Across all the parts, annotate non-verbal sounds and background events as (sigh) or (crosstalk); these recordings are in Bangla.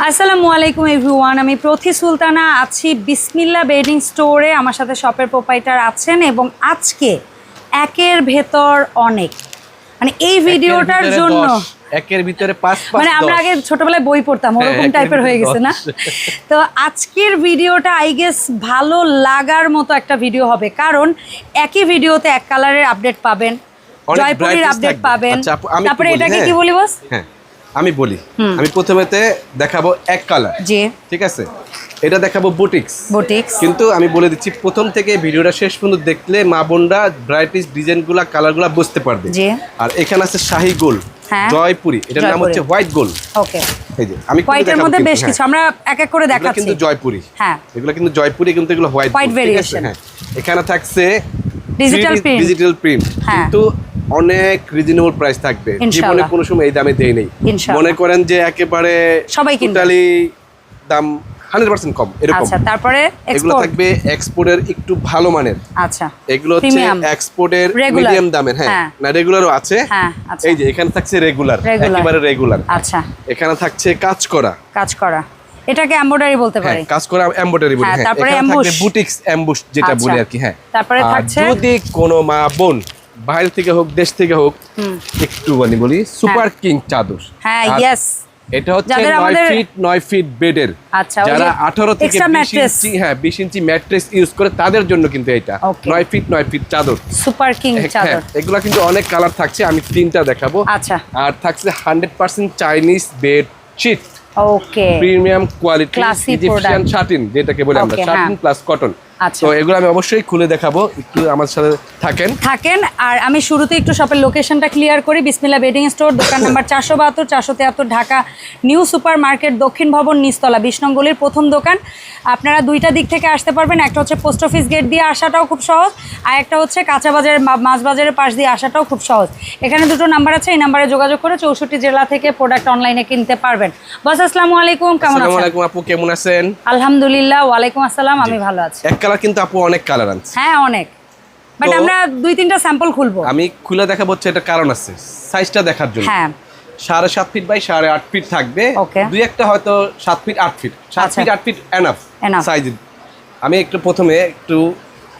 আসসালামু আলাইকুম এভরিওয়ান আমি প্রথি সুলতানা আছি বিসমিল্লা বেডিং স্টোরে। আমার সাথে শপের প্রোপাইটার আছেন এবং আজকে একের ভেতর অনেক। মানে এই ভিডিওটার জন্য একের ভিতরে পাঁচ পাঁচ মানে আমরা আগে ছোটবেলায় বই পড়তাম হ্যাঁ, ওরকম টাইপের হয়ে গেছে না? তো আজকের ভিডিওটা আই গেস ভালো লাগার মতো একটা ভিডিও হবে। কারণ একই ভিডিওতে এক কালারের আপডেট পাবেন জয়পুরের আপডেট পাবেন। আচ্ছা, তারপরে এটাকে হ্যাঁ? কি বলি বস হ্যাঁ। আমি বলি আমি প্রথমেতে দেখাবো এক কালার জি। ঠিক আছে? এটা দেখাবো বুটিক্স বুটিক্স কিন্তু আমি বলে দিচ্ছি প্রথম থেকে ভিডিওটা শেষ পর্যন্ত দেখলে মা বোনরা ভ্যারাইটিস ডিজাইনগুলা কালারগুলা বুঝতে পারবে। জি। আর এখানে আছে শাহী গোল হ্যাঁ। জয়পুরি। এটার নাম হচ্ছে হোয়াইট গোল। ওকে। এই যে আমি হোয়াইটের মধ্যে বেশ হ্যাঁ। কিছু আমরা এক এক করে দেখাচ্ছি কিন্তু জয়পুরি। হ্যাঁ। এগুলো কিন্তু জয়পুরি কিন্তু এগুলো হোয়াইট White variation। হ্যাঁ। এখানে থাকছে Digital print। ডিজিটাল প্রিন্ট হ্যাঁ। কিন্তু অনেক রিজনেবল প্রাইস থাকবে। জীবনে কোনো সময় এই দামে দেই নেই। মনে করেন যে একেবারে সবাই কিনবে। টোটালি দাম হান্ড্রেড পার্সেন্ট কম এরকম। আচ্ছা তারপরে এগুলো থাকবে এক্সপোর্টের একটু ভালো মানের। আচ্ছা এগুলো হচ্ছে এক্সপোর্টের মিডিয়াম দামের হ্যাঁ। হ্যাঁ। না রেগুলারও আছে। হ্যাঁ, আচ্ছা। এই যে এখানে থাকছে রেগুলার একেবারে রেগুলার আচ্ছা। এখানে থাকছে কাজ করা কাজ করা এটাকে এমব্রয়ডারি বলতে হ্যাঁ পারি। কাজ করা এমব্রয়ডারি বলি। হ্যাঁ, তারপরে এখানে বুটিক্স অ্যাম্বুশ যেটা। বলি আর কি হ্যাঁ। তারপরে থাকছে? যদি কোনো মা বোন বাইরে থেকে হোক দেশ থেকে হোক একটু মানে বলি সুপার কিং চাদর। হ্যাঁ ইয়েস এটা হচ্ছে নয় ফিট নয় ফিট বেডের। আচ্ছা, যারা যে আঠারো থেকে extra বিশ mattress। ইঞ্চি হ্যাঁ বিশ ইঞ্চি ম্যাট্রেস ইউজ করে তাদের জন্য কিন্তু এটা. নয় ফিট নয় ফিট চাদর। সুপার কিং হ্যাঁ চাদর। এগুলো কিন্তু অনেক কালার থাকছে আমি তিনটা দেখাবো। আচ্ছা। আর থাকছে hundred percent Chinese bed sheet okay premium quality Egyptian. Satin যেটাকে বলি আমরা শাটিন হ্যাঁ। Plus cotton. তো এগুলো আমি অবশ্যই খুলে দেখাবো একটু আমার সাথে থাকেন। থাকেন আর আমি শুরুতে একটু শপের লোকেশনটা ক্লিয়ার করি। বিসমিল্লা বেডিং স্টোর দোকান (laughs) নাম্বার চারশো বাহাত্তর চারশো তিয়াত্তর ঢাকা নিউ সুপার মার্কেট দক্ষিণ ভবন নিচতলা বিশ নং গলির প্রথম দোকান। আপনারা দুইটা দিক থেকে আসতে পারবেন একটা হচ্ছে পোস্ট অফিস গেট দিয়ে আসাটাও খুব সহজ আর একটা হচ্ছে কাঁচা বাজারের মা- মাছ বাজারের পাশ দিয়ে আসাটাও খুব সহজ। এখানে দুটো নাম্বার আছে এই নাম্বারে যোগাযোগ করে চৌষট্টি জেলা থেকে প্রোডাক্ট অনলাইনে কিনতে পারবেন। বস আসসালামু আলাইকুম কেমন আছেন? আপু কেমন আছেন? আলহামদুলিল্লাহ ওয়ালাইকুম আসসালাম আমি ভালো আছি। কালার কিন্তু আপু অনেক কালার আনছে। হ্যাঁ অনেক। বাট আমরা দুই তিনটা স্যাম্পল খুলবো। আমি খুলে দেখাবো হচ্ছে এটা কারণ আছে সাইজটা দেখার জন্য। হ্যাঁ। সাড়ে সাত ফিট বাই সাড়ে আট ফিট থাকবে। দুই একটা হয়তো সাত ফিট আট ফিট সাত আচ্ছা। ফিট আট ফিট এনাফ। সাইজ আমি একটু প্রথমে একটু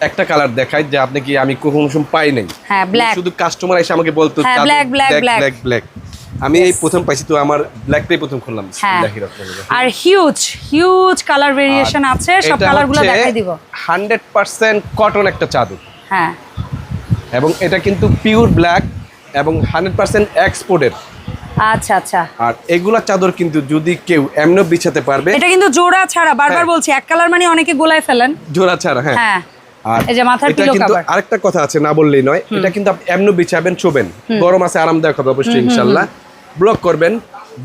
একটা কালার দেখাই যে আপনি কি আমি কখনো সময় পাই নাই। হ্যাঁ, শুধু কাস্টমার এসে আমাকে বলতো black, black। ব্ল্যাক ব্ল্যাক আমি এই প্রথম পাইছি তো আমার ব্ল্যাকটাই প্রথম খুললাম। হ্যাঁ। আর হিউজ হিউজ কালার ভেরিয়েশন আছে সব কালারগুলো দেখাই দিব। হান্ড্রেড পার্সেন্ট কটন একটা চাদর। হ্যাঁ। এবং এটা কিন্তু পিওর ব্ল্যাক এবং হান্ড্রেড পার্সেন্ট এক্সপোর্টের আচ্ছা আচ্ছা। আর এগুলা চাদর কিন্তু যদি কেউ এমনও বিছাতে পারবে এটা কিন্তু জোড়া ছাড়া বারবার হ্যাঁ। বলছি এক কালার মানে অনেকে গোলায় ফেলেন। জোড়া ছাড়া হ্যাঁ। হ্যাঁ। আর এই যে মাথার পিলো কভার আরেকটা কথা আছে না বললেই নয়। এটা কিন্তু আপনি এমনও বিছাবেন শোবেন। গরম আছে আরামদায়ক হবে অবশ্যই ইনশাল্লাহ। ব্লক করবেন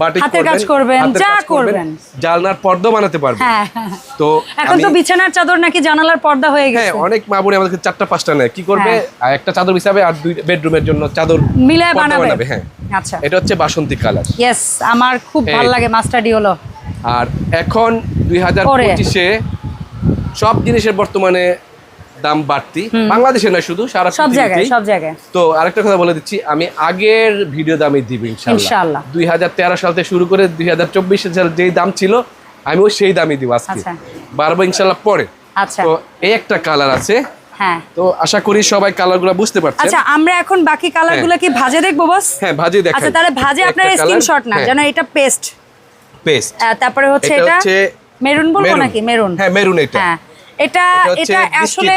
বাটিক হাতের কাজ করবেন, যা করবেন। জালনার পর্দা বানাতে পারবেন। হ্যাঁ। হ্যাঁ। তো এখন তো বিছানার চাদর নাকি জানালার পর্দা হয়ে হ্যাঁ গেছে। অনেক মা বোনে আমাদেরকে চারটা পাঁচটা নেয়। কি করবে? হ্যাঁ। আর একটা চাদর বিছাবে আর দুই বেডরুমের জন্য চাদর মিলায় বানাবে। হ্যাঁ। আচ্ছা। এটা হচ্ছে বাসন্তী কালার। ইয়েস আমার খুব ভালো লাগে মাস্টারডি হলো। আর এখন দুই হাজার পঁচিশে সব জিনিসের বর্তমানে দাম বাড়তি। বাংলাদেশে নয় শুধু সারা সব জায়গায় সব জায়গায়। তো আরেকটা কথা বলে দিচ্ছি আমি আগের ভিডিও দামে দিব ইনশাআল্লাহ। দুই হাজার তেরো সাল থেকে শুরু করে দুই হাজার চব্বিশ সাল যেই দাম ছিল আমিও সেই দামই দিব আজকে। আচ্ছা। বারবার ইনশাল্লাহ পরে। আচ্ছা। তো এই একটা কালার আছে। হ্যাঁ। তো আশা করি সবাই কালারগুলো বুঝতে পারছেন। আচ্ছা আমরা এখন বাকি কালারগুলো কি ভাজে দেখব বস? হ্যাঁ ভাজি দেখাই। আচ্ছা তাহলে ভাজে আপনার একটা colour, স্ক্রিনশট না হ্যাঁ, যেন এটা পেস্ট paste। তারপরে হচ্ছে এটা মেরুন বলব নাকি? মেরুন। হ্যাঁ মেরুন এটা। হ্যাঁ। এটা এটা আসলে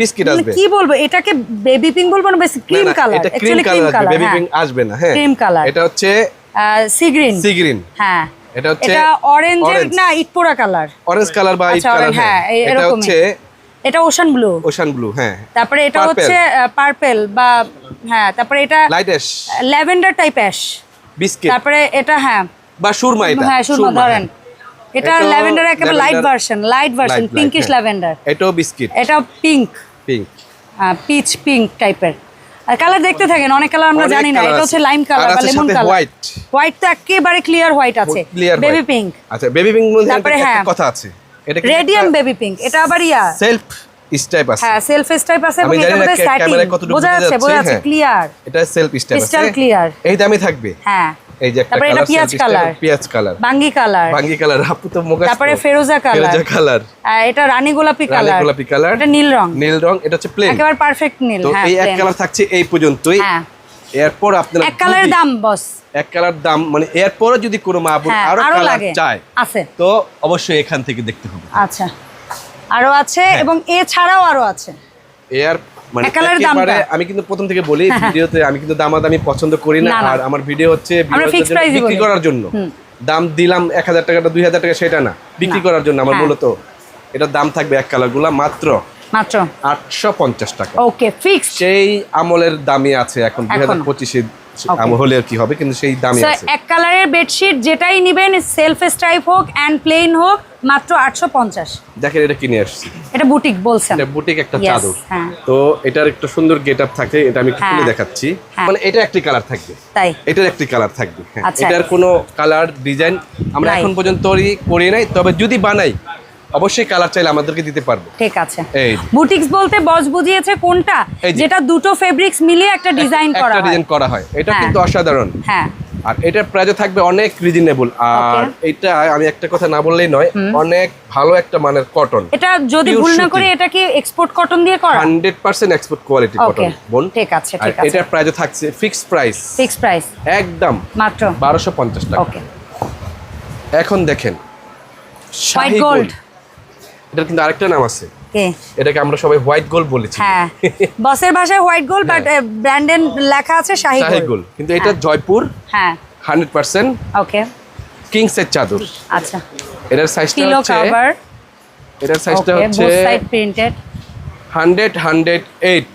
বিস্কিট, মানে আসবে। কি বলব? এটাকে বেবি পিঙ্ক বলব না বেশি ক্রিম কালার এটা ক্রিম কালার আসবে বেবি হ্যাঁ। পিঙ্ক আসবে না হ্যাঁ। Cream colour। এটা হচ্ছে সি গ্রিন সি গ্রিন হ্যাঁ। এটা হচ্ছে এটা অরেঞ্জের না ইটপোড়া কালার অরেঞ্জ কালার বা ইট আচ্ছা, কালার হ্যাঁ হ্যাঁ, এটা হচ্ছে এটা ওশান ব্লু ওশান ব্লু হ্যাঁ। তারপরে এটা হচ্ছে পার্পেল বা হ্যাঁ তারপরে এটা light ash lavender type ash biscuit তারপরে এটা হ্যাঁ। বা সুরমা এটা। হ্যাঁ সুরমা, ধরেন। হ্যাঁ। এটা ল্যাভেন্ডার একেবারে light version light version pinkish. Lavender এটাও বিস্কিট এটা পিঙ্ক পিঙ্ক পিচ পিঙ্ক টাইপের আর কালার দেখতে থাকেন অনেক কালার আমরা জানি না এটা হচ্ছে লাইম কালার বা লেমন কালার white। হোয়াইট তো একেবারে ক্লিয়ার হোয়াইট আছে বেবি পিঙ্ক আচ্ছা বেবি পিঙ্ক মধ্যে একটা হ্যাঁ। কথা আছে। এটা রেডিয়াম বেবি পিঙ্ক এটা আবার ইয়া। সেলফ স্টাইপ আছে। হ্যাঁ সেলফ টাইপ আছে এবং এটা মধ্যে স্যাটিন বোঝা যাচ্ছে যাচ্ছে, বোঝা যাচ্ছে হ্যাঁ। ক্লিয়ার এটা সেলফ স্টাইপ আছে। Clear। এই দামে থাকবে। হ্যাঁ। এই যে একটা কালার পেঁয়াজ কালার। পেঁয়াজ কালার বাঙ্গি কালার কালার আপু তো তারপরে ফেরোজা কালার ফেরোজা কালার এটা রানী গোলাপি রানী গোলাপি কালার এটা নীল রং। নীল রং এটা হচ্ছে প্লেন একেবারে পারফেক্ট নীল তো হ্যাঁ এই এক কালার থাকছে এই পর্যন্তই। হ্যাঁ। এরপর আপনারা এক কালারের দাম বস। এক কালার দাম মানে এরপরও যদি কোনো মা বোন হ্যাঁ আরও কালার চায় আছে। তো অবশ্যই এখান থেকে দেখতে হবে। আচ্ছা। আরও আছে। এবং এছাড়াও আরও আছে। এর মানে একেবারে আমি কিন্তু প্রথম থেকে বলি ভিডিওতে আমি কিন্তু দামাদামি পছন্দ করি না। আর আমার ভিডিও হচ্ছে বিক্রি করার জন্য। দাম দিলাম এক হাজার টাকাটা দুই হাজার টাকা সেটা না বিক্রি করার জন্য আমার হ্যাঁ। মূলত। এটার দাম থাকবে এক কালারগুলা মাত্র মাত্র। আটশো পঞ্চাশ টাকা। ওকে সেই আমলের দামই আছে এখন। দুই হাজার পঁচিশে আমল হলে আর কি হবে কিন্তু সেই দামই আছে এক কালারের বেডশিট যেটাই নেবেন সেলফ স্ট্রাইপ হোক অ্যান্ড প্লেন হোক মাত্র আটশো পঞ্চাশ দেখেন এটা কিনে আসছি এটা বুটিক বলছেন এটা বুটিক একটা চাদর হ্যাঁ। তো এটার একটা সুন্দর গেট আপ থাকে এটা আমি একটু খুলে হ্যাঁ। দেখাচ্ছি হ্যাঁ। মানে এটা একটি কালার থাকবে তাই এটার একটি কালার থাকবে। আচ্ছা। এটার কোনো কালার ডিজাইন আমরা এখন পর্যন্ত তৈরি করি নাই তবে যদি বানাই অবশ্যই কালার চাইলে আমাদেরকে দিতে পারব। ঠিক আছে। এই বুটিক্স বলতে বস বুঝিয়েছে কোনটা? যেটা দুটো ফেব্রিক্স মিলিয়ে একটা ডিজাইন করা একটা হয়। ডিজাইন করা হয়। এটা হ্যাঁ। কিন্তু অসাধারণ। হ্যাঁ। আর এটার প্রাইসও থাকবে অনেক রিজনেবল আর এটা আমি একটা কথা না বললেই নয় অনেক ভালো একটা মানের কটন এটা যদি ভুল না। করি এটা কি এক্সপোর্ট কটন দিয়ে করা? Hundred percent export quality cotton বোন। ঠিক আছে, ঠিক আছে। এটার প্রাইসও থাকছে ফিক্সড প্রাইস ফিক্স প্রাইস একদম। মাত্র। বারোশো পঞ্চাশ টাকা। ওকে এখন দেখেন হোয়াইট গোল্ড। এটার কিন্তু আরেকটা নাম আছে। এটাকে আমরা সবাই হোয়াইট গোল্ড বলেছি হ্যাঁ। বসের ভাষায় হোয়াইট গোল্ড বাট ব্র্যান্ডেড লেখা আছে শাহী গোল্ড। কিন্তু এটা জয়পুর। হ্যাঁ। Hundred percent. Okay. King set চাদর। আচ্ছা। এটার সাইজটা হচ্ছে এটার সাইজটা হচ্ছে side printed hundred hundred eight.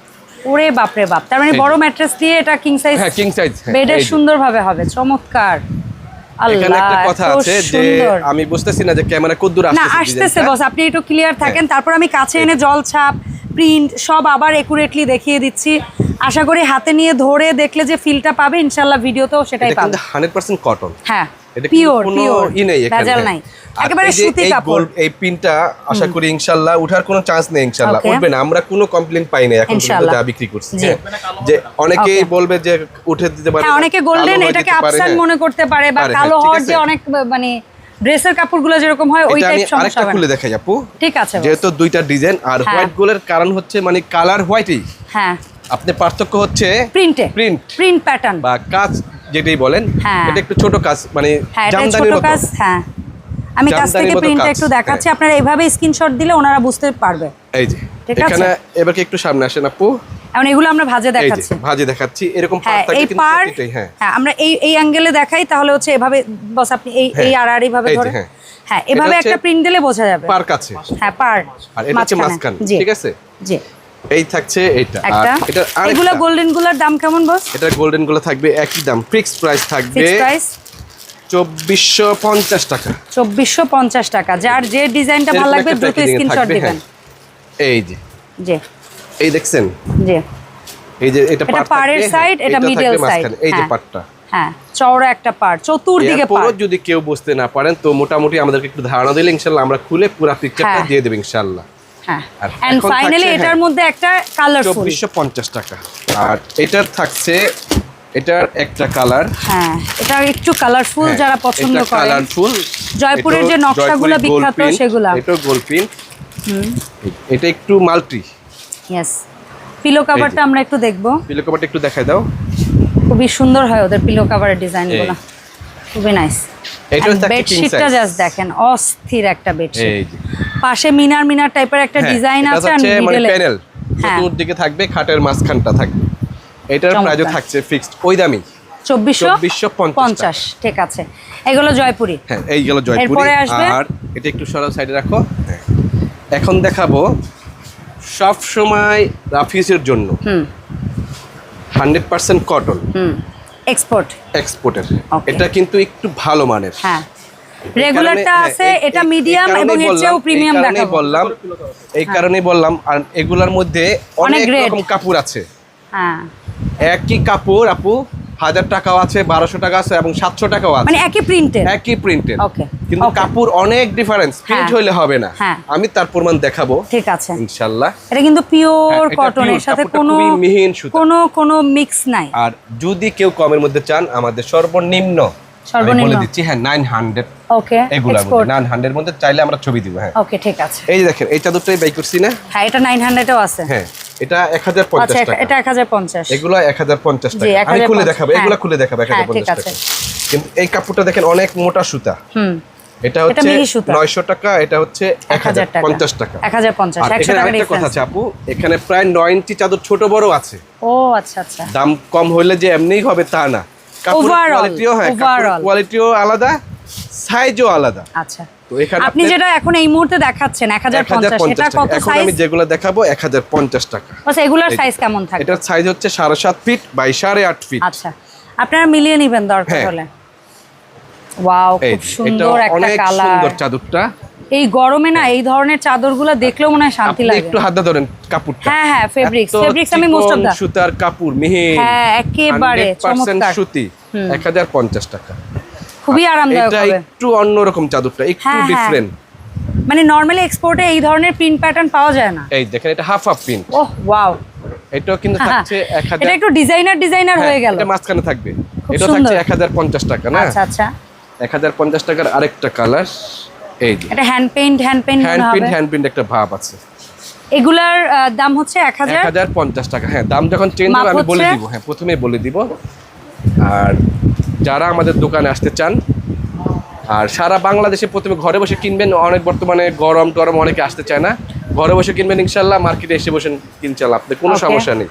ওরে বাপরে বাপ। তার মানে বড় ম্যাট্রেস দিয়ে এটা কিং সাইজ হ্যাঁ কিং সাইজ বেডের সুন্দরভাবে হবে। চমৎকার। এখানে একটা কথা আছে যে আমি বুঝতেছি না যে ক্যামেরা কদ্দূর না আসতেছে বস আপনি একটু ক্লিয়ার থাকেন তারপর আমি কাছে এনে জল ছাপ প্রিন্ট সব আবার একুরেটলি দেখিয়ে দিচ্ছি। আশা করি হাতে নিয়ে ধরে দেখলে যে ফিলটা পাবে ইনশাল্লাহ ভিডিওতেও সেটাই পাবে কিন্তু হান্ড্রেড পার্সেন্ট কটন হ্যাঁ। এটা পিওর পিওর ই নেই ভেজাল নাই। একেবারে সুতি কাপড়। এই পিনটা আশা করি ইনশাল্লাহ উঠার কোনো চান্স নেই ইনশাল্লাহ। উঠবে না। আমরা কোনো কমপ্লেন পাই না এখন পর্যন্ত যা বিক্রি করছি। যে অনেকেই বলবে যে উঠে দিতে পারে অনেকে গোল্ডেন এটাকে আপসান। মনে করতে পারে বা কালো হওয়ার যে অনেক মানে ড্রেসের কাপড়গুলো যেরকম হয় ওই এটা টাইপ সমস্যা আরেকটা খুলে। দেখাই আপু। ঠিক আছে যেহেতু দুইটা ডিজাইন আর হ্যাঁ। হোয়াইট গোলের কারণ হচ্ছে মানে কালার হোয়াইটই হ্যাঁ। আপনি পার্থক্য হচ্ছে প্রিন্টে প্রিন্ট প্রিন্ট প্যাটার্ন বা কাজ যেটাই বলেন হ্যাঁ। এটা একটু ছোট কাজ মানে হ্যাঁ জামদানির মতো। কাজ হ্যাঁ। আমি কাছ থেকে মতো প্রিন্টটা একটু দেখাচ্ছি হ্যাঁ। আপনারা এইভাবে স্ক্রিনশট দিলে ওনারা বুঝতে পারবে। এই যে এখানে এবার কি একটু সামনে আসেন আপু? এখন এগুলো আমরা ভাজে দেখাচ্ছি। ভাজি দেখাচ্ছি এরকম পার্ট থাকে কিন্তু পার হ্যাঁ। হ্যাঁ আমরা এই এই অ্যাঙ্গেলে দেখাই তাহলে হচ্ছে এভাবে বস আপনি এই এই আর আর এইভাবে ধরে হ্যাঁ। হ্যাঁ এভাবে একটা প্রিন্ট দিলে বোঝা যাবে। পার কাছে হ্যাঁ পার আর এটা হচ্ছে জি। ঠিক আছে? জি। এই থাকছে এইটা। আর এটা এগুলো গোল্ডেনগুলোর দাম কেমন বস এটা গোল্ডেনগুলো থাকবে একই দাম। ফিক্স প্রাইস থাকবে ফিক্স প্রাইস চব্বিশশো পঞ্চাশ টাকা। চব্বিশশো পঞ্চাশ টাকা। যার যে ডিজাইনটা ভালো লাগবে দ্রুত স্ক্রিনশট দিবেন। হ্যাঁ। এই যে। জি। এই দেখছেন? জি। এই যে এটা এটা পার্ট পাড়ের হ্যাঁ, এটা middle side, মাঝখানে, এই যে হ্যাঁ। হ্যাঁ চওড়া একটা পার চতুর্দিকে পার এরপরও যদি কেউ বুঝতে না পারেন তো মোটামুটি আমাদেরকে একটু ধারণা দিলে ইনশাল্লাহ আমরা খুলে পুরো পিকচারটা হ্যাঁ। দিয়ে দেবো ইনশাল্লাহ। হ্যাঁ। এন্ড ফাইনালি এটার হ্যাঁ। মধ্যে একটা কালারফুল চব্বিশশো পঞ্চাশ টাকা। আর এটার থাকছে এটার একটা কালার হ্যাঁ এটা একটু কালারফুল যারা পছন্দ করেন। কালারফুল জয়পুরের যে নকশাগুলো বিখ্যাত সেগুলা। এটা গোল প্রিন্ট এটা একটু মাল্টি। ইয়েস পিলো কভারটা আমরা একটু দেখব। পিলো কভারটা একটু দেখাই দাও। খুবই সুন্দর হয় ওদের পিলো কভারের ডিজাইনগুলো। খুবই নাইস এটা বেডশিটটা জাস্ট দেখেন অস্থির একটা বেডশিট পাশে মিনার মিনার টাইপের একটা হ্যাঁ, ডিজাইন আছে আর মানে মিডলে প্যানেল হ্যাঁ। চতুর্দিকে থাকবে খাটের মাঝখানটা থাকবে। এটার। প্রাইসও থাকছে। ফিক্সড ওই দামি চব্বিশশো 2450 পঞ্চাশ ঠিক আছে। এগুলো জয়পুরি। হ্যাঁ এই গেল জয়পুরি। আর এটা একটু সরাও সাইডে রাখো। হ্যাঁ। এখন দেখাবো সব সময় রাফিসের জন্য। হুম। Hundred percent cotton. হুম। এক্সপোর্ট এক্সপোর্টের এটা কিন্তু একটু ভালো মানের। হ্যাঁ। রেগুলারটা হ্যাঁ, আছে এটা মিডিয়াম এবং এর চেয়েও প্রিমিয়াম দেখাবো। বললাম এই কারণেই বললাম আর এগুলার মধ্যে অনেক রকম কাপড় আছে। হ্যাঁ। একই কাপড় আপু হাজার টাকাও আছে বারোশো টাকা আছে এবং সাতশো টাকাও আছে। মানে একই প্রিন্টের একই প্রিন্টের কিন্তু কাপড় অনেক ডিফারেন্স প্রিন্ট হ্যাঁ। হইলে হবে না। হ্যাঁ। আমি তার প্রমাণ দেখাবো। ঠিক আছে। ইনশাল্লাহ। এটা কিন্তু পিওর হ্যাঁ, কটন এর সাথে কোনো মিহিন সুতা। কোনো কোনো মিক্স নাই। আর যদি কেউ কমের মধ্যে চান আমাদের সর্বনিম্ন সর্বনিম্ন। বলে দিচ্ছি হ্যাঁ নাইন হান্ড্রেড ওকে এগুলোর এক্সপোর্ট মধ্যে নাইন হান্ড্রেড মধ্যে চাইলে আমরা ছবি দিব হ্যাঁ। ওকে ঠিক আছে। এই যে দেখেন এই চাদরটাই বাই করছি না? হ্যাঁ এটা নাইন হান্ড্রেডও আছে। হ্যাঁ এটা এক হাজার পঞ্চাশ আচ্ছা এটা- টাকা। এটা এক হাজার পঞ্চাশ। এগুলো এক হাজার পঞ্চাশ জি, টাকা। আমি খুলে দেখাবো হ্যাঁ। এগুলো খুলে দেখাবো ঠিক পঞ্চাশ আছে। টাকা। কিন্তু এই কাপড়টা দেখেন অনেক মোটা সুতা। হুম। এটা হচ্ছে মিহি সুতা। নয়শো টাকা এটা হচ্ছে এক হাজার টাকা। পঞ্চাশ টাকা। 1050, 100 টাকা কথা আছে আপু এখানে প্রায় নয় ইঞ্চি চাদর ছোট বড় আছে। ও আচ্ছা আচ্ছা। দাম কম হইলে যে এমনিই হবে তা না। কোয়ালিটিও হ্যাঁ। কোয়ালিটিও আলাদা সাইজও আলাদা। আচ্ছা। তো এখানে আপনি যেটা এখন এই মুহূর্তে দেখাচ্ছেন 1050 পঞ্চাশ এটা। কত সাইজ আমি যেগুলো দেখাবো এক হাজার পঞ্চাশ টাকা। আচ্ছা এগুলোর সাইজ কেমন থাকে? এটার সাইজ হচ্ছে সাড়ে সাত ফিট বাই সাড়ে আট ফিট আচ্ছা। আপনারা মিলিয়ে নেবেন দরকার হ্যাঁ। হলে। ওয়াও খুব সুন্দর একটা অনেক কালার সুন্দর চাদরটা। এই গরমে না এই ধরনের চাদরগুলো দেখলেও মনে হয় শান্তি লাগে। একটু হাতে ধরেন কাপড়টা। হ্যাঁ হ্যাঁ ফেব্রিক্স ফেব্রিক্স আমি মোস্ট অফ দা সুতার কাপড় মিহি হ্যাঁ, একেবারে চমৎকার। সুতি এক হাজার পঞ্চাশ টাকা। খুবই আরামদায়ক এটা হবে। একটু অন্যরকম চাদরটা একটু হ্যাঁ, হ্যাঁ। ডিফারেন্ট মানে নর্মালি এক্সপোর্টে এই ধরনের প্রিন্ট প্যাটার্ন পাওয়া যায় না। এই দেখেন এটা half half print oh wow এটাও কিন্তু থাকছে এক হাজার এটা একটু ডিজাইনার ডিজাইনার হয়ে গেল। হ্যাঁ, এটা মাঝখানে থাকবে। এটা থাকছে এক হাজার পঞ্চাশ টাকা না? আচ্ছা আচ্ছা। এক হাজার পঞ্চাশ টাকার আরেকটা কালার এই যে। এটা hand paint hand paint hand হবে? হ্যান্ড প্রিন্ট একটা ভাব আছে। এগুলার দাম হচ্ছে এক এক হাজার হাজার পঞ্চাশ টাকা। হ্যাঁ দাম যখন চেঞ্জ হবে আমি বলে? দিব। হ্যাঁ প্রথমে বলে দিব। আর যারা আমাদের দোকানে আসতে চান আর সারা বাংলাদেশে প্রথমে ঘরে বসে কিনবেন। অনেক বর্তমানে গরম টরম অনেকে আসতে চায় না। ঘরে বসে কিনবেন ইনশাল্লাহ মার্কেটে এসে বসেন কিনচাল আপনি। কোনো সমস্যা নেই।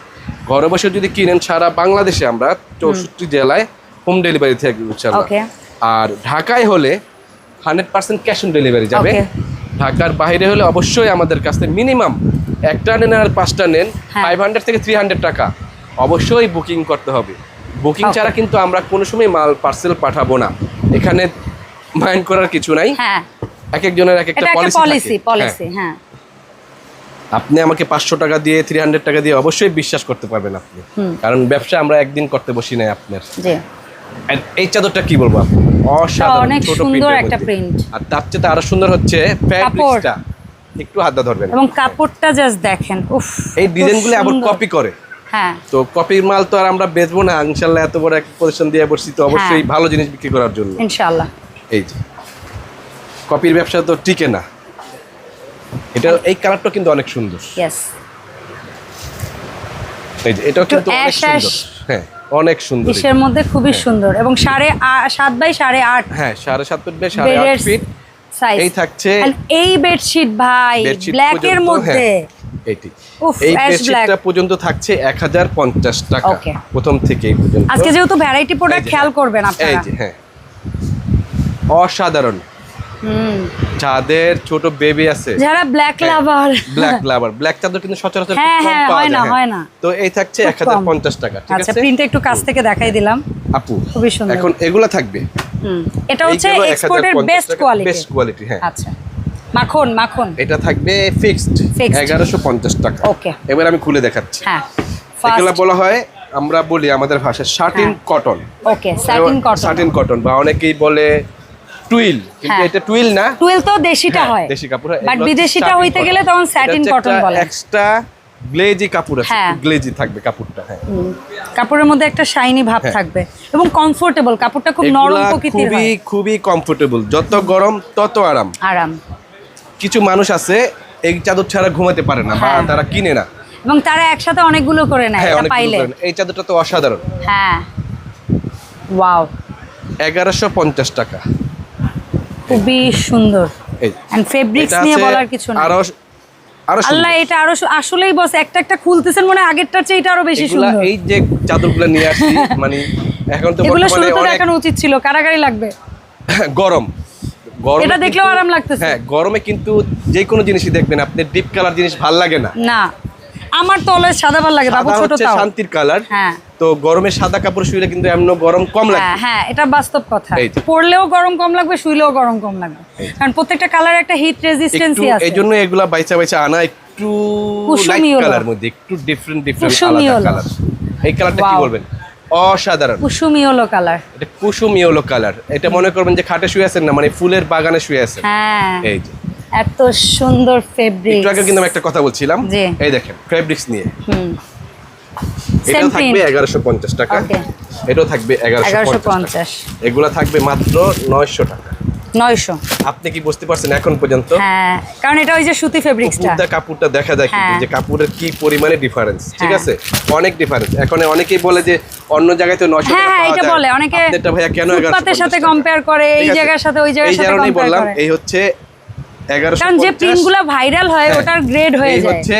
ঘরে বসে যদি কিনেন সারা বাংলাদেশে আমরা চৌষট্টি জেলায় হোম ডেলিভারি থেকে আর ঢাকায় হলে hundred percent cash on delivery যাবে. ঢাকার বাইরে হলে অবশ্যই আমাদের কাছ মিনিমাম একটা নেন আর পাঁচটা নেন হ্যাঁ। ফাইভ হান্ড্রেড থেকে থ্রি হান্ড্রেড টাকা। অবশ্যই বুকিং করতে হবে। বুকিং ছাড়া কিন্তু আমরা কোনো সময় মাল পার্সেল পাঠাবো না। এখানে মাইন্ড করার কিছু নাই। হ্যাঁ। এক একজনের এক একটা পলিসি পলিসি পলিসি হ্যাঁ। আপনি আমাকে পাঁচশো টাকা দিয়ে থ্রি হান্ড্রেড টাকা দিয়ে অবশ্যই বিশ্বাস করতে পারবেন আপনি। কারণ ব্যবসা আমরা একদিন করতে বসি নাই আপনার। এই চাদরটা কি বলব আপু অসাধারণ অনেক সুন্দর একটা print। আর তার চেয়ে আরও সুন্দর হচ্ছে ফ্যাব্রিক্সটা একটু হাতটা ধরবেন। এবং কাপড়টা জাস্ট দেখেন উফ এই ডিজাইনগুলো আবার কপি করে। হ্যাঁ। তো কপির মাল তো আর আমরা বেচবো না ইনশাল্লাহ এত বড় এক পজিশন দিয়ে বসছি তো অবশ্যই হ্যাঁ। ভালো জিনিস বিক্রি করার জন্য। ইনশাআল্লাহ। এই যে। কপির ব্যবসা তো টিকে না। এটা এই কালারটা কিন্তু অনেক সুন্দর। ইয়েস এই যে এটাও কিন্তু অনেক। সুন্দর। অনেক সুন্দর মধ্যে? খুবই সুন্দর। এবং সাড়ে সাত বাই সাড়ে আট। হ্যাঁ সাড়ে সাত ফিট বাই সাড়ে আট ফিট। সাইজ এই থাকছে এই বেডশিট ভাই ব্ল্যাকের পর্যন্ত, মধ্যে। হ্যাঁ, এই বেডশিটটা পর্যন্ত থাকছে এক হাজার পঞ্চাশ টাকা। প্রথম থেকে পর্যন্ত। আজকে যেহেতু ভ্যারাইটি প্রোডাক্ট খেয়াল হ্যাঁ, করবেন এই যে হ্যাঁ। অসাধারণ। হুম। যাদের ছোট বেবি আছে। যারা black lover black lover black চাদর কিন্তু সচরাচর হ্যাঁ, হ্যাঁ, হয় না, হ্যাঁ। হয় না। তো এই থাকছে খুব এক হাজার কম। পঞ্চাশ টাকা ঠিক আচ্ছা আছে? প্রিন্টটা একটু কাছ থেকে দেখাই দিলাম। আপু খুবই সুন্দর। এখন এগুলা থাকবে। হুম এটা হচ্ছে এক্সপোর্টের বেস্ট কোয়ালিটি বেস্ট কোয়ালিটি হ্যাঁ। আচ্ছা মাখন মাখন। এটা থাকবে ফিক্সড Fixed। এগারোশো পঞ্চাশ টাকা। Okay. এবার আমি খুলে দেখাচ্ছি। হ্যাঁ এগুলা বলা হয় আমরা বলি আমাদের ভাষায় শার্টিন হ্যাঁ। Cotton okay satin cotton satin cotton বা অনেকেই বলে টুইল কিন্তু হ্যাঁ। এটা টুইল না। টুয়েল তো দেশিটা হয় দেশি কাপড় বাট বিদেশিটা হইতে গেলে তখন স্যাটিন কটন বলে। এক্সট্রা গ্লেজি কাপড় আছে হ্যাঁ। গ্লেজি থাকবে কাপড়টা হ্যাঁ। কাপড়ের মধ্যে একটা শাইনি ভাব হ্যাঁ। থাকবে এবং কমফোর্টেবল কাপড়টা খুব নরম প্রকৃতির খুবই হয়। খুবই কমফোর্টেবল যত গরম তত আরাম। আরাম। কিছু মানুষ আছে এই চাদর ছাড়া ঘুমাতে পারে না বা হ্যাঁ। তারা কিনে না। এবং তারা একসাথে অনেকগুলো করে নেয় হ্যাঁ এটা পাইলে। এই চাদরটা তো অসাধারণ। হ্যাঁ। ওয়াও। এগারোশো পঞ্চাশ টাকা। খুবই সুন্দর। এন্ড ফেব্রিক্স নিয়ে বলার কিছু না আরও আরও আল্লাহ এটা আরও আসলেই বস একটা একটা খুলতেছেন মনে আগেরটার চেয়ে এটা আরও বেশি সুন্দর। এই যে চাদরগুলো নিয়ে আসছি (laughs) মানে এখন তো এগুলো শুরুতে দেখানো উচিত ছিল কারাগারি লাগবে। (laughs) গরম। গরমে এটা দেখলেও আরাম লাগতেছে। হ্যাঁ গরমে কিন্তু যে কোনো জিনিসই দেখবেন আপনি ডিপ কালার জিনিস ভালো লাগে না। না। আমার তো অলওয়েজ সাদা ভালো লাগে বাবু ছোট তাও। শান্তির কালার। হ্যাঁ। তো গরমে সাদা কাপড় শুইলে কিন্তু এমন গরম কম লাগে হ্যাঁ হ্যাঁ এটা বাস্তব কথা। পরলেও গরম কম লাগবে শুইলেও গরম কম লাগবে। কারণ প্রত্যেকটা কালার একটা হিট রেজিস্ট্যান্সই আছে। এই জন্য এগুলা বাইচা বাইচা আনা একটু লাইট কালার মধ্যে একটু ডিফারেন্ট ডিফারেন্ট আলাদা কালার এই কালারটা কি বলবেন? অসাধারণ। কুসুম ইয়েলো কালার এটা কুসুম ইয়েলো কালার এটা মনে করবেন যে খাটে শুয়ে আছেন না মানে ফুলের বাগানে শুয়ে আছেন। হ্যাঁ। এই যে। এত সুন্দর ফেব্রিক একটু আগে কিন্তু আমি একটা কথা বলছিলাম। এই দেখেন ফেব্রিক্স নিয়ে। হুম। Same থাকবে print। এগারোশো পঞ্চাশ টাকা। Okay. এটাও থাকবে এগারোশো এগারোশো পঞ্চাশ। পঞ্চাশ এগুলা থাকবে মাত্র নয়শো টাকা। নয়শো। আপনি কি বুঝতে পারছেন এখন পর্যন্ত? হ্যাঁ কারণ এটা ওই যে সুতি ফেব্রিক্সটা কুর্তা কাপড়টা দেখা যায় হ্যাঁ। যে কাপড়ের কি পরিমাণে ডিফারেন্স ঠিক হ্যাঁ। আছে? অনেক ডিফারেন্স এখন অনেকেই বলে যে অন্য জায়গায় তো নয়শো টাকা হ্যাঁ এটা বলে। অনেকে আপনারটা ভাইয়া কেন ফুটপাতের সাথে কম্পেয়ার করে এই জায়গার সাথে ওই জায়গার এই সাথে কম্পেয়ার বললাম করে। এই হচ্ছে এগারোশো কারণ যে প্রিন্টগুলো ভাইরাল হয় হ্যাঁ। ওটার গ্রেড হয়ে যায়। হচ্ছে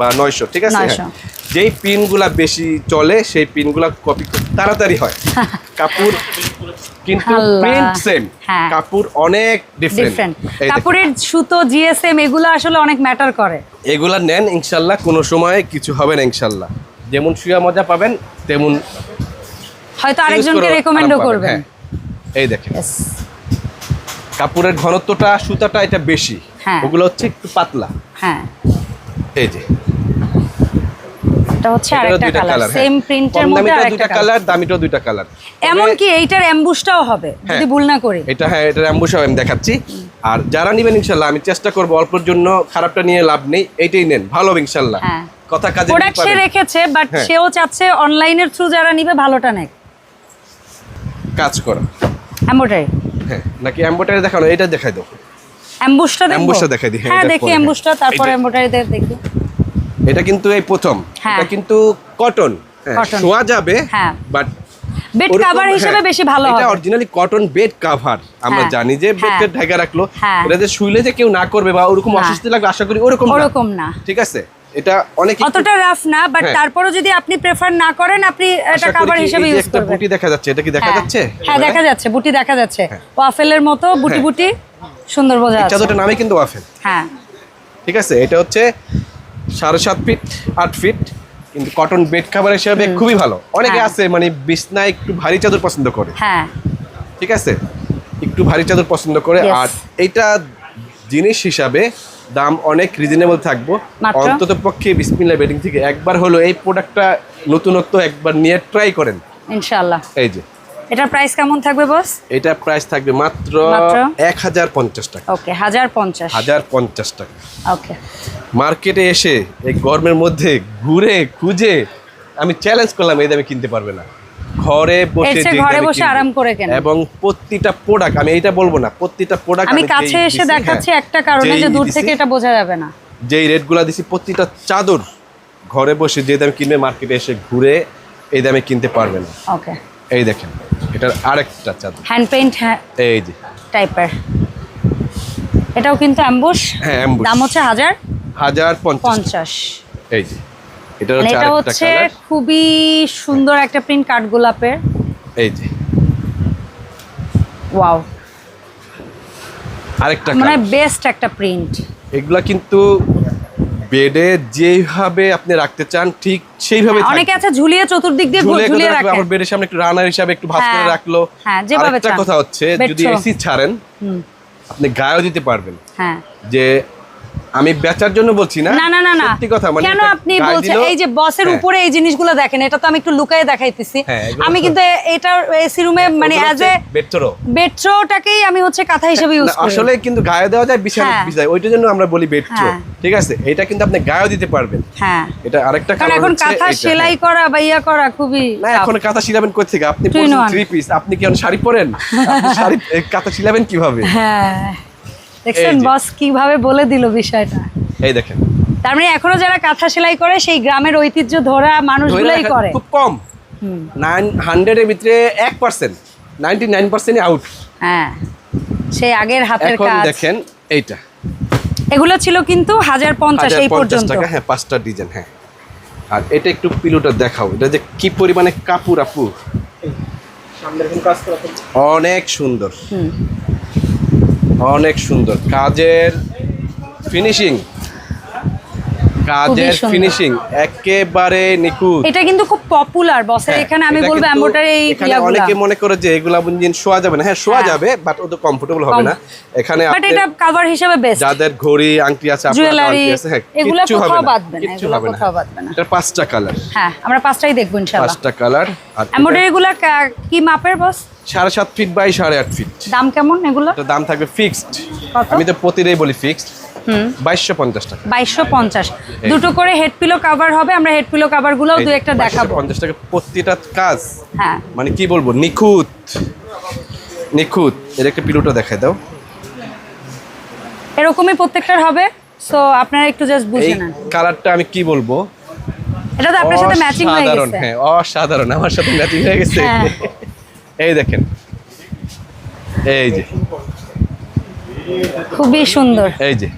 বা নয়শো ঠিক আছে? 900 হ্যাঁ। যেই পিনগুলা বেশি চলে সেই পিনগুলা কপি তাড়াতাড়ি হয়। (laughs) কাপড় কিন্তু। প্রিন্ট সেম হ্যাঁ। কাপড় অনেক ডিফারেন্ট কাপড়ের সুতো জিএসএম এগুলো আসলে অনেক ম্যাটার করে। এগুলা নেন ইনশাল্লাহ কোনো সময় কিছু হবে না ইনশাল্লাহ। যেমন শুয়া মজা পাবেন তেমন হয়তো আরেকজনকে রেকমেন্ডও করবেন। এই দেখেন. কাপড়ের ঘনত্বটা সুতাটা এটা বেশি। হ্যাঁ। ওগুলো হচ্ছে একটু পাতলা। হ্যাঁ। এই যে। এটা হচ্ছে আরেকটা কালার সেম প্রিন্টের মধ্যে আরেকটা কালার দামিটাও দুইটা কালার এমন কি এইটার অ্যাম্বুশটাও হবে যদি হ্যাঁ। ভুল না করি? এটা হ্যাঁ এটার আমি দেখাচ্ছি। আর যারা নেবেন ইনশাল্লাহ আমি চেষ্টা করব অল্পের জন্য খারাপটা নিয়ে লাভ নেই এইটাই নেন ভালো হবে ইনশাল্লাহ। হ্যাঁ। কথা কাজে প্রোডাক্ট সে রেখেছে বাট। সেও চাচ্ছে অনলাইনের থ্রু যারা নিবে ভালোটা নেক। কাজ করা। এমব্রয়ডারি হ্যাঁ নাকি অ্যাম্বোটারি দেখানো এটা দেখাই দাও অ্যাম্বুশটা দেখব অ্যাম্বুশটা দেখাই দিই, হ্যাঁ, হ্যাঁ দেখি অ্যাম্বুশটা। তারপর। দেখি এটা কিন্তু এই প্রথম হ্যাঁ। এটা কিন্তু কটন শোয়া যাবে হ্যাঁ। বাট বেড কাভার হিসেবে বেশি ভালো এটা অরিজিনালি কটন বেড কাভার আমরা জানি যে। বেডটা ঢাকা রাখল। এটা যে শুইলে যে কেউ না করবে বা ওরকম না। অস্বস্তি লাগবে আশা করি ওরকম না ঠিক আছে এটা অনেক অতটা রাফ না বাট হ্যাঁ। তারপরও যদি আপনি প্রেফার না করেন আপনি এটা কাভার হিসেবে ইউজ করবেন। বুটি দেখা যাচ্ছে এটা কি দেখা হ্যাঁ। যাচ্ছে? হ্যাঁ দেখা যাচ্ছে বুটি দেখা যাচ্ছে। হ্যাঁ। ওয়াফেলের মতো বুটি। বুটি সুন্দর বোঝা যাচ্ছে। চাদরটার নামই কিন্তু ওয়াফেল। হ্যাঁ। ঠিক আছে এটা হচ্ছে সাড়ে সাত ফিট আট ফিট কিন্তু কটন বেড কাভার হিসেবে খুবই ভালো। অনেকে। আছে মানে বিছনা একটু ভারী চাদর পছন্দ করে। হ্যাঁ। ঠিক আছে? একটু ভারী চাদর পছন্দ করে। আর এটা জিনিস হিসাবে দাম অনেক রিজনেবল থাকব? অন্তত পক্ষে বিসমিল্লা বেডিং থেকে একবার হলো এই প্রোডাক্টটা নতুনত্ব একবার নিয়ে ট্রাই করেন। ইনশাআল্লাহ। এই যে। এটার প্রাইস কেমন থাকবে বস এটা প্রাইস থাকবে মাত্র মাত্র? এক হাজার পঞ্চাশ টাকা। ওকে হাজার পঞ্চাশ। হাজার পঞ্চাশ টাকা। ওকে মার্কেটে এসে এই গরমের মধ্যে ঘুরে খুঁজে আমি চ্যালেঞ্জ করলাম এই দামে কিনতে পারবে না। ঘরে বসে ঘরে বসে আরাম করে কেনেন। এবং প্রতিটা প্রোডাক্ট আমি এইটা বলব না প্রতিটা প্রোডাক্ট আমি কাছে এসে দেখাচ্ছি একটা কারণে যে দূর থেকে এটা বোঝা যাবে না। যেই রেটগুলো দিছি প্রতিটা চাদর ঘরে বসে যে দামে কিনবে মার্কেটে এসে ঘুরে এই দামে কিনতে পারবে না। ওকে এই দেখেন এটার আরেকটা চাদর। হ্যান্ড পেইন্ট এই যে। টাইপের এটাও কিন্তু অ্যাম্বুশ হ্যাঁ। দাম হচ্ছে হাজার হাজার পঞ্চাশ। এই যে। এটা মানে হচ্ছে এটা হচ্ছে খুবই সুন্দর একটা প্রিন্ট কাঠগোলাপের এই যে। ওয়াও আরেকটা মানে বেস্ট একটা প্রিন্ট এগুলা কিন্তু বেডে যেভাবে আপনি রাখতে চান ঠিক সেইভাবে হ্যাঁ, অনেকে আছে ঝুলিয়ে চতুর্দিক দিয়ে ঝুলে ঝুলিয়ে রাখে। আবার বেডের সামনে একটু রানার হিসাবে একটু ভাঁজ করে হ্যাঁ, রাখল। হ্যাঁ, যেভাবে। কথা হচ্ছে যদি। এসি ছাড়েন আপনি গায়েও দিতে পারবেন। হ্যাঁ। যে আমি বেচার জন্য বলছি না? না না না না। সত্যি কথা মানে কেন আপনি বলছেন? এই যে বসের হ্যাঁ। উপরে এই জিনিসগুলো দেখেন এটা তো আমি একটু লুকায়ে দেখাইতেছি। হ্যাঁ, আমি কিন্তু এটা এসি রুমে মানে অ্যাজ এ হচ্ছে bed আমি হচ্ছে কাঁথা হিসেবে ইউজ করি। আসলে কিন্তু গায়ে দেওয়া যায় বিছানা হ্যাঁ। বিছায় ওইটার জন্য আমরা বলি হ্যাঁ। ঠিক আছে? এটা কিন্তু আপনি গায়েও দিতে পারবেন। হ্যাঁ। এটা আরেকটা কারণ এখন কাঁথা সেলাই হ্যাঁ। করা বা ইয়া করা খুবই না এখন কাঁথা শিলাবেন কোথা থেকে? আপনি। থ্রি পিস আপনি কি এখন শাড়ি পরেন? শাড়ি কাঁথা শিলাবেন কীভাবে? হ্যাঁ। দেখছেন বস কীভাবে বলে দিল বিষয়টা? এই দেখেন। তার মানে এখনও যারা কাঁথা সেলাই করে সেই গ্রামের ঐতিহ্য ধরা মানুষগুলাই করে। খুব কম। হুম, নাইন হান্ড্রেডের ভিতরে এক percent ninety nine percent out হ্যাঁ সেই আগের হাতের এখন কাজ। দেখেন এইটা। এগুলো ছিল কিন্তু হাজার পঞ্চাশ এই পর্যন্ত। হ্যাঁ পাঁচটা ডিজাইন হ্যাঁ। আর এটা একটু পিলোটা দেখাও এটা যে কি পরিমাণে কাপুর আপু। অনেক সুন্দর। হুম। অনেক সুন্দর। কাজের ফিনিশিং কাজের ফিনিশিং একেবারে নিখুঁত। এটা কিন্তু খুব পপুলার বসের হ্যাঁ, এখানে আমি বলব কিন্তু এই অনেকে মনে করে যে এগুলা শোয়া যাবে না। হ্যাঁ শোয়া হ্যাঁ। যাবে বাট ওটা কমফোর্টেবল হবে না। এখানে বাট এটা কাভার হিসেবে বেস্ট যাদের ঘড়ি আংটি আছে আপনার জুয়েলারি আংটি আছে হ্যাঁ এগুলা কোথাও না, এগুলা কোথাও না। এটার পাঁচটা কালার হ্যাঁ আমরা পাঁচটাই দেখব ইনশাআল্লাহ। পাঁচটা কালার এটা এম্বোটারি কি মাপের বস সাড়ে সাত ফিট বাই সাড়ে আট ফিট দাম কেমন এগুলো? দাম থাকবে ফিক্সড আমি তো প্রতিটাই বলি ফিক্সড বাইশশো পঞ্চাশ টাকা। বাইশশো পঞ্চাশ। দুটো করে হেড পিলো কাভার হবে আমরা হেড পিলো কাভার গুলোও দু একটা দেখাবো। পঞ্চাশ টাকা প্রতিটা কাজ। হ্যাঁ। মানে কি বলব নিখুঁত। নিখুঁত। এর একটা পিলুটা দেখাই দাও। এরকমই প্রত্যেকটার হবে সো আপনারা একটু জাস্ট বুঝে নেন। কালারটা আমি কি বলব? এটা তো আপনার সাথে ম্যাচিং হয়ে গেছে। হ্যাঁ অসাধারণ। আমার সাথে ম্যাচিং হয়ে গেছে। হ্যাঁ। এই দেখেন। এই যে। খুবই সুন্দর। এই যে।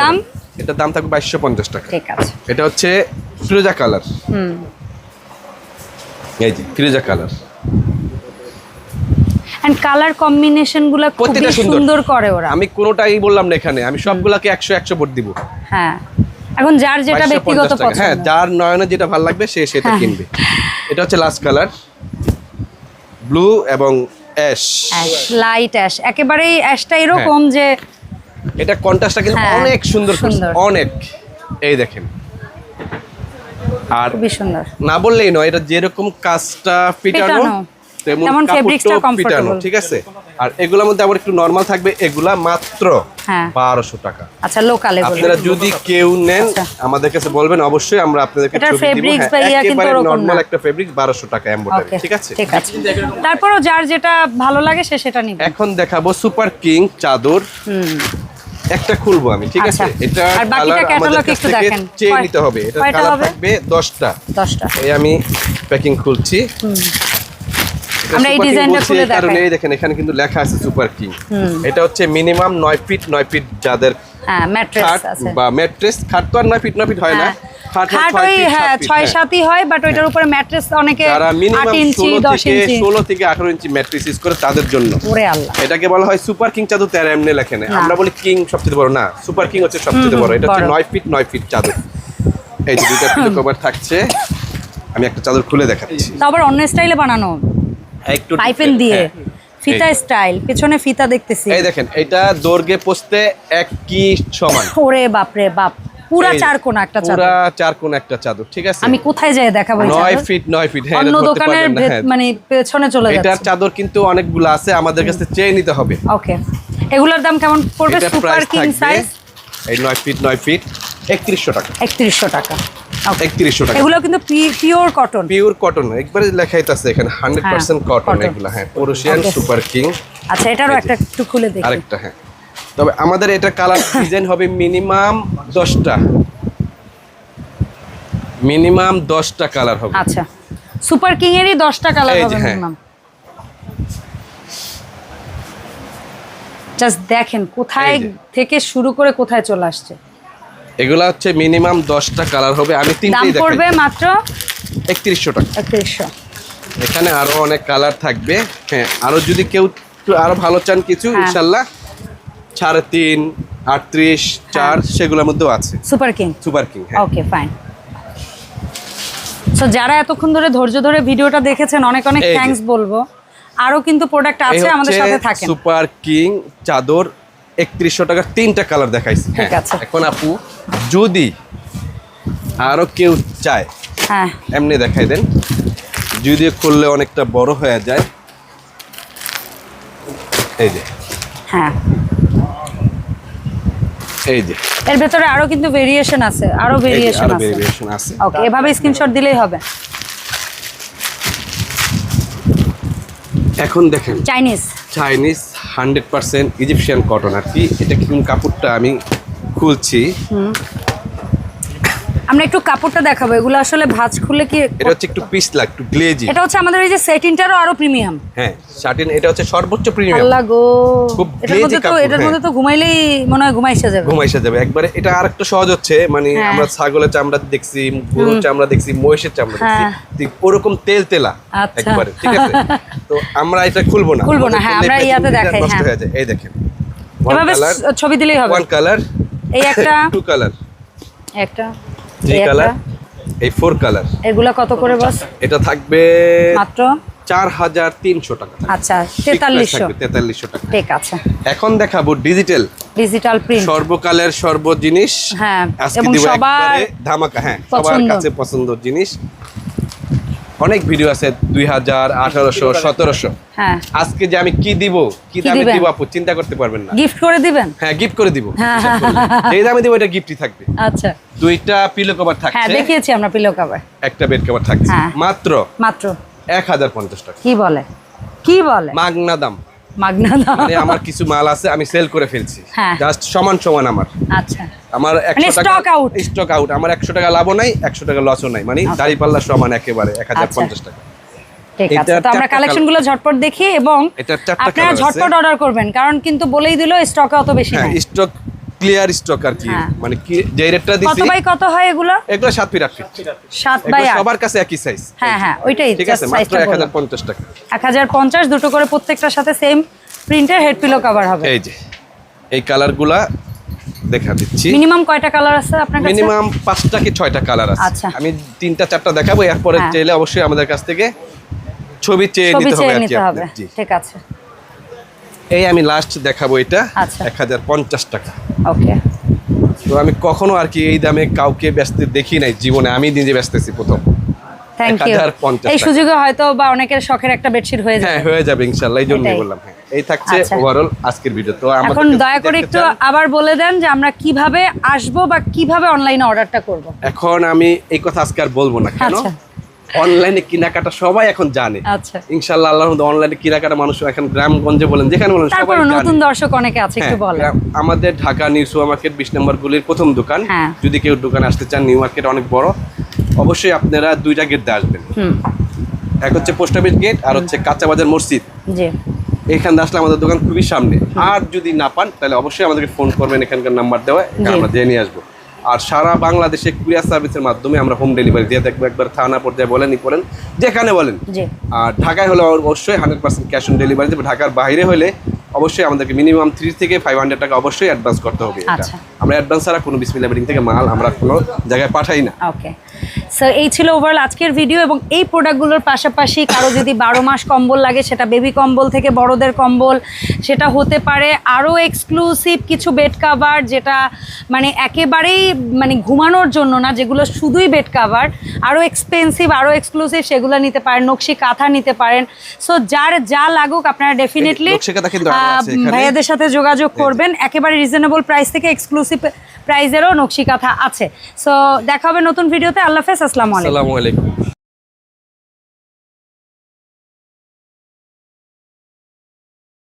দাম? এটার দাম থাকবে বাইশশো পঞ্চাশ টাকা। ঠিক আছে। এটা হচ্ছে ফিরোজা কালার। হুম। এই যে ফিরোজা কালার। এন্ড কালার কম্বিনেশনগুলো খুবই সুন্দর। করে ওরা। আমি কোনোটাই বললাম না এখানে। আমি সবগুলাকে একশো একশো ভোট দিব। হ্যাঁ। এখন যার যেটা 550 ব্যক্তিগত। হ্যাঁ যার নয়নে যেটা ভালো লাগবে সে সেটা হ্যাঁ। কিনবে। এটা হচ্ছে লাস্ট কালার ব্লু এবং অ্যাশ অ্যাশ লাইট অ্যাশ একেবারেই অ্যাশটা এরকম যে এটা কন্ট্রাস্টটা কিন্তু হ্যাঁ, অনেক সুন্দর সুন্দর। অনেক। এই দেখেন। আর খুবই সুন্দর। না বললেই নয় এটা যেরকম কাজটা পিটানো। তেমন পিটানো comfortable। ঠিক আছে? আর এগুলোর মধ্যে আবার একটু নর্মাল থাকবে এগুলা মাত্র হ্যাঁ। বারোশো টাকা। আচ্ছা লোকালে আপনারা যদি কেউ নেন আচ্ছা। আমাদের কাছে বলবেন অবশ্যই আমরা আপনাদেরকে দিব। fabrics হ্যাঁ, বা ইয়া কিন্তু নর্মাল একটা ফেব্রিক বারোশো টাকা এম্বোটারি ঠিক আছে? ঠিক আছে। তারপরও যার যেটা ভালো লাগে সে সেটা নিবে। এখন দেখাবো সুপার কিং চাদর। হুম। একটা খুলবো আমি ঠিক আছে আচ্ছা। এটা আর বাকিটা কাছ একটু দেখেন। চেয়ে নিতে হবে এটা কালার? থাকবে এই আমি প্যাকিং খুলছি আমরা এই ডিজাইনটা খুলে দেখাই কারণ এই দেখেন এখানে কিন্তু লেখা আছে সুপার কিং। এটা হচ্ছে মিনিমাম নয় ফিট নয় ফিট যাদের হ্যাঁ ম্যাট্রেস খাট আছে বা ম্যাট্রেস খাট তো আর নয় ফিট 9 ফিট হয় না হ্যাঁ। খাট হয় খাট ছয় ওই হ্যাঁ ছয় হ্যাঁ। সাতই হয় বাট ওইটার উপরে ম্যাট্রেস অনেকে আট ইঞ্চি দশ ইঞ্চি ষোলো থেকে আঠারো ইঞ্চি ম্যাট্রিক্স ইউজ করে তাদের জন্য। ওরে আল্লাহ। এটাকে বলা হয় সুপার কিং চাদর তেরো এমনি লেখে না। না। আমরা বলি কিং সবচেয়ে বড় না সুপার কিং হচ্ছে সবচেয়ে বড়। এটা হচ্ছে নয় ফিট নয় ফিট চাদর। এই যে দুইটা পিলো কভার থাকছে। আমি একটা চাদর খুলে দেখাচ্ছি। তা আবার অন্য স্টাইলে বানানো। একটু পাইপেন দিয়ে। হ্যাঁ। ফিতা স্টাইল পেছনে ফিতা দেখতেছি। এই দেখেন এটা দৈর্ঘ্যে পোস্তে এক কি সমান। ওরে বাপরে বাপ। পুরা চার কোনা একটা চাদর। পুরা চার কোন একটা চাদর ঠিক আছে? আমি কোথায় যাই দেখাবো এই নয় ফিট নয় ফিট হ্যাঁ অন্য দোকানের হ্যাঁ। মানে পেছনে চলে এটার যাচ্ছে। চাদর কিন্তু অনেকগুলো আছে আমাদের কাছে চেয়ে নিতে হবে। ওকে। এগুলোর দাম কেমন পড়বে? সুপার কিং সাইজ এই নয় ফিট নয় ফিট একত্রিশশো টাকা। একত্রিশশো টাকা। Okay. একত্রিশশো টাকা। এগুলো কিন্তু পিওর কটন পিওর কটন একবারে লেখাই আছে এখানে হান্ড্রেড পার্সেন্ট কটন cotton. এগুলো হ্যাঁ পরুশিয়ান সুপার কিং আচ্ছা এটারও একটা একটু খুলে দেখি। আরেকটা হ্যাঁ। তবে আমাদের এটা কালার ডিজাইন হবে মিনিমাম দশটা। মিনিমাম দশটা কালার হবে। আচ্ছা। সুপার কিং এরই দশটা কালার হবে হ্যাঁ। মিনিমাম। জাস্ট দেখেন কোথায় থেকে শুরু করে কোথায় চলে আসছে। এগুলা হচ্ছে মিনিমাম দশটা কালার হবে। আমি দাম তিনটেই পড়বে মাত্র একত্রিশশো টাকা। একত্রিশশো। এখানে আরও অনেক কালার থাকবে। হ্যাঁ আরও যদি কেউ আরও ভালো চান কিছু হ্যাঁ। সাড়ে তিন আটত্রিশ চার সেগুলোর মধ্যেও আছে। Super king? সুপার কিং হ্যাঁ। Okay fine. সো যারা এতক্ষণ ধরে ধৈর্য ধরে ভিডিওটা দেখেছেন অনেক অনেক থ্যাঙ্কস বলব। আরও কিন্তু প্রোডাক্ট আছে আমাদের সাথে থাকেন। সুপার কিং চাদর একত্রিশশো টাকার তিনটা কালার দেখাইছি ঠিক হ্যাঁ, আছে। এখন আপু যদি আরও কেউ চায় হ্যাঁ। এমনি দেখাই দেন। যদি করলে অনেকটা বড় হয়ে যায়। এই যে। হ্যাঁ। এই যে। এর ভিতরে আরও কিন্তু ভেরিয়েশন আছে আরও ভেরিয়েশন আরও আছে। ভেরিয়েশন আছে। ওকে এভাবে স্ক্রিনশট দিলেই হবে। এখন দেখেন। Chinese Chinese hundred percent Egyptian cotton আর কি এটা কিন্তু কাপড়টা আমি খুলছি। আমরা একটু কাপড়টা দেখাবো এগুলো আসলে ভাঁজ খুলে কি এটা হচ্ছে একটু পিছলা একটু গ্লেজি এটা হচ্ছে আমাদের এই যে সেটিংটারও আরও প্রিমিয়াম হ্যাঁ শার্টিন এটা হচ্ছে সর্বোচ্চ প্রিমিয়াম আল্লাহ গো খুব তো কাপড়, এটার হ্যাঁ। মধ্যে তো ঘুমাইলেই মনে হয় ঘুমাইসে যাবে। ঘুমাইসা যাবে। একবারে এটা আর একটু সহজ হচ্ছে মানে হ্যাঁ। আমরা ছাগলের চামড়া দেখছি গরুর চামড়া দেখছি মহিষের চামড়া দেখছি হ্যাঁ। ঠিক ওরকম তেল তেলা আচ্ছা। একবারে ঠিক আছে? (laughs) তো আমরা এটা খুলবো না। খুলবো না, হ্যাঁ, আমরা ইয়াতে দেখাই, হ্যাঁ। হয়ে যায়। এই দেখেন। এভাবে ছবি দিলেই হবে। ওয়ান কালার এই একটা (laughs) টু কালার একটা একটা? কালার এই ফোর কালার এগুলা কত করে বস? এটা থাকবে মাত্র? চার হাজার তিনশো টাকা আচ্ছা তেতাল্লিশশো। তেতাল্লিশশো টাকা। ঠিক আছে। এখন দেখাবো ডিজিটাল ডিজিটাল প্রিন্ট সর্বকালের সর্ব জিনিস। হ্যাঁ, আজকে দিব ধামাকা হ্যাঁ সবার কাছে পছন্দের জিনিস। অনেক ভিডিও আছে দুই হাজার আঠারোশো সতেরোশো। হ্যাঁ। আজকে যে আমি কি দিব কি দামে দিব আপু চিন্তা করতে পারবেন না। গিফট করে দিবেন? হ্যাঁ গিফট করে দিব। যে যেই দামে দিব এটা গিফটই থাকবে। আচ্ছা। দুইটা পিলো কভার থাকছে। হ্যাঁ দেখিয়েছি আমরা পিলো কভার একটা বেড কভার থাকছে। হ্যাঁ। মাত্র মাত্র। এক হাজার পঞ্চাশ টাকা। কি বলে? কি বলে? মাগনা দাম। মাগনা মানে আমার কিছু মাল আছে আমি সেল করে ফেলছি। হ্যাঁ। জাস্ট সমান সমান আমার। আচ্ছা। আমার একশো টাকা stock out। স্টক আউট আমার একশো টাকা লাভও নাই একশো টাকা লসও নাই। মানে দাড়ি পাল্লা সমান একেবারে এক আচ্ছা। টাকা। ঠিক আছে। তো আমরা চারটা কালেকশনগুলো ঝটপট দেখি এবং আপনারা ঝটপট অর্ডার করবেন কারণ কিন্তু বলেই দিল স্টক অত বেশি হ্যাঁ স্টক ক্লিয়ার স্টক আর কি হ্যাঁ। মানে কি যে রেটটা দিছি কত বাই কত হয় এগুলো? এগুলো সাত ফিট আট ফিট সাত বাই এগুলো আট। সবার কাছে একই সাইজ হ্যাঁ হ্যাঁ ওইটাই ঠিক আছে মাত্র এক হাজার পঞ্চাশ টাকা। এক হাজার পঞ্চাশ দুটো করে প্রত্যেকটার সাথে সেম প্রিন্টের হেড পিলো কভার হবে। এই যে এই কালারগুলা দেখা দিচ্ছি। মিনিমাম কয়টা কালার আছে আপনার কাছে? মিনিমাম পাঁচটা কি ছয়টা কালার আছে। আচ্ছা। আমি তিনটা চারটা দেখাবো এরপরে হ্যাঁ। চাইলে অবশ্যই আমাদের কাছ থেকে ছবি চেয়ে নিতে হবে ঠিক আছে। এই আমি লাস্ট দেখাবো এটা আচ্ছা। এক হাজার পঞ্চাশ টাকা। ওকে তো আমি কখনো আর কি এই দামে কাউকে ব্যস্ত দেখি নাই জীবনে আমি নিজে ব্যস্তেছি প্রথম। থ্যাংক ইউ 1050 এই সুযোগে হয়তো বা অনেকের শখের একটা বেডশিট হয়ে হ্যাঁ হয়ে যাবে ইনশাল্লাহ এই জন্যই বললাম হ্যাঁ। এই থাকছে আচ্ছা। ওভারঅল আজকের ভিডিও তো এখন আমাদেরকে দয়া করে একটু আবার বলে দেন যে আমরা কীভাবে আসব বা কীভাবে অনলাইনে অর্ডারটা করব। এখন আমি এই কথা আজকে আর বলব না কেন? আচ্ছা। অনলাইনে কেনাকাটা সবাই এখন জানে। আচ্ছা। ইনশাল্লাহ আল্লাহর মধ্যে অনলাইনে কেনাকাটা মানুষ এখন গ্রামগঞ্জে বলেন যেখানে বলেন সবাই নতুন দর্শক অনেকে আছে একটু হ্যাঁ, বলেন। আমাদের ঢাকা নিউ সুপার মার্কেট বিশ নম্বর গুলির প্রথম দোকান। হ্যাঁ। যদি কেউ দোকানে আসতে চান নিউ মার্কেট অনেক বড়। অবশ্যই আপনারা দুইটা গেট দিয়ে আসবেন। এক হচ্ছে পোস্ট অফিস গেট আর হচ্ছে কাঁচা বাজার মসজিদ। জি। এখান আসলে আমাদের দোকান খুবই সামনে। আর যদি না পান তাহলে অবশ্যই আমাদেরকে ফোন করবেন এখানকার নাম্বার দেওয়া আমরা দিয়ে নিয়ে আসব। আর সারা বাংলাদেশে কুরিয়ার সার্ভিসের মাধ্যমে আমরা হোম ডেলিভারি দিয়ে দেখব। একবার থানা পর্যায়ে বলেনি বলেন যেখানে বলেন। আর ঢাকায় হলে অবশ্যই hundred percent cash on delivery দেবে। ঢাকার বাইরে হলে অবশ্যই আমাদেরকে মিনিমাম থ্রি থেকে ফাইভ হান্ড্রেড টাকা অবশ্যই অ্যাডভান্স করতে হবে আচ্ছা। আমরা অ্যাডভান্স ছাড়া কোনো বিসমিল্লা বিল্ডিং থেকে মাল আমরা কোনো জায়গায় পাঠাই না। সো এই ছিল ওভারঅল আজকের ভিডিও এবং এই প্রোডাক্টগুলোর পাশাপাশি কারও যদি বারো মাস কম্বল লাগে সেটা বেবি কম্বল থেকে বড়দের কম্বল সেটা হতে পারে আরও এক্সক্লুসিভ কিছু বেড কাভার যেটা মানে একেবারেই মানে ঘুমানোর জন্য না যেগুলো শুধুই বেড কাভার আরও এক্সপেন্সিভ আরও এক্সক্লুসিভ সেগুলো নিতে পারেন নকশি কাঁথা নিতে পারেন। সো যার যা লাগুক আপনারা ডেফিনেটলি। ভাইয়াদের সাথে যোগাযোগ করবেন। একেবারে রিজনেবল প্রাইস থেকে এক্সক্লুসিভ প্রাইজেরও নকশি কাঁথা আছে। সো দেখা হবে নতুন ভিডিওতে আল্লাহ হাফেজ আসসালামু আলাইকুম।